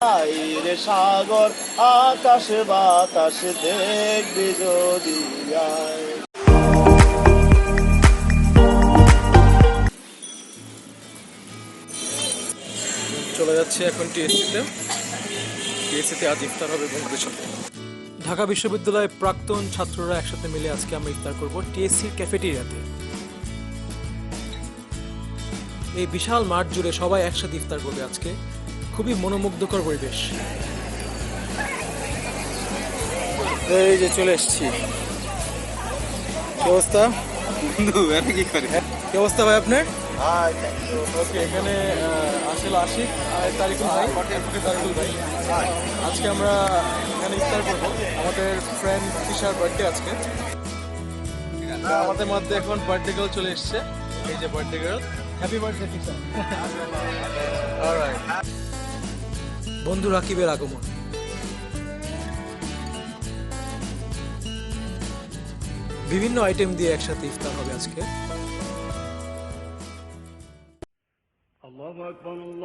রে সাগর, আকাশ বাতাস দেখবি যদি চলে যাচ্ছে এখন টিএসসিতে। টিএসসিতে আজ ইফতার হবে বন্ধুদের সাথে। ঢাকা বিশ্ববিদ্যালয়ের প্রাক্তন ছাত্ররা একসাথে মিলে আজকে আমরা ইফতার করব টিএসসির ক্যাফেটেরিয়াতে। এই বিশাল মাঠ জুড়ে সবাই একসাথে ইফতার করবে আজকে। খুবই মনোমুগ্ধকর পরিবেশ। এই যে চলে এসেছি। কি অবস্থা? বন্ধু এটা কি করে? কি অবস্থা ভাই আপনার? ওকে এখানে আসিল আশিক আর তারিকুল ভাই। তারিকুল ভাই। আজকে আমরা এখানে ইফতার করব। আমাদের ফ্রেন্ড তিশার বার্থডে আজকে। আমাদের মধ্যে এখন বার্থডে গার্ল চলে এসেছে। এই যে birthday girl happy birthday Tisha alright বন্ধু রাকিবের আগমন। বিভিন্ন আইটেম দিয়ে একসাথে ইফতার হবে আজকে।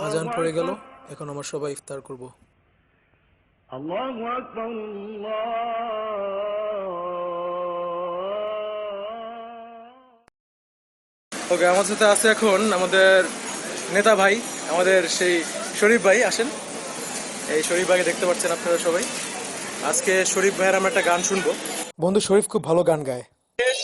আজান পড়ে গেল এখন আমরা সবাই ইফতার করব। ওকে আমার সাথে আছে এখন আমাদের নেতা ভাই আমাদের সেই শরীফ ভাই আসেন। এই শরীফ ভাইকে দেখতে পাচ্ছেন আপনারা সবাই। আজকে শরীফ ভাইয়ের আমরা একটা গান শুনব। বন্ধু শরীফ খুব ভালো গান গায়।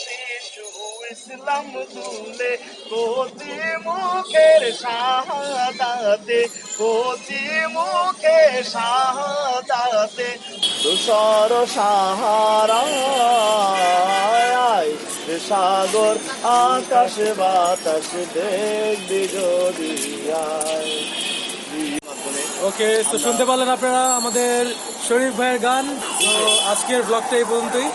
শিশু ইসলাম তুলে কোতি মুখের শাহাদাতে কোতি মুখে শাহাদাতে তুষার সাহারা সাগর আকাশ বাতাস দেখবি যদি ওকে তো শুনতে পারলেন আপনারা আমাদের শরীফ ভাইয়ের গান। তো আজকের ব্লগটা এই পর্যন্তই।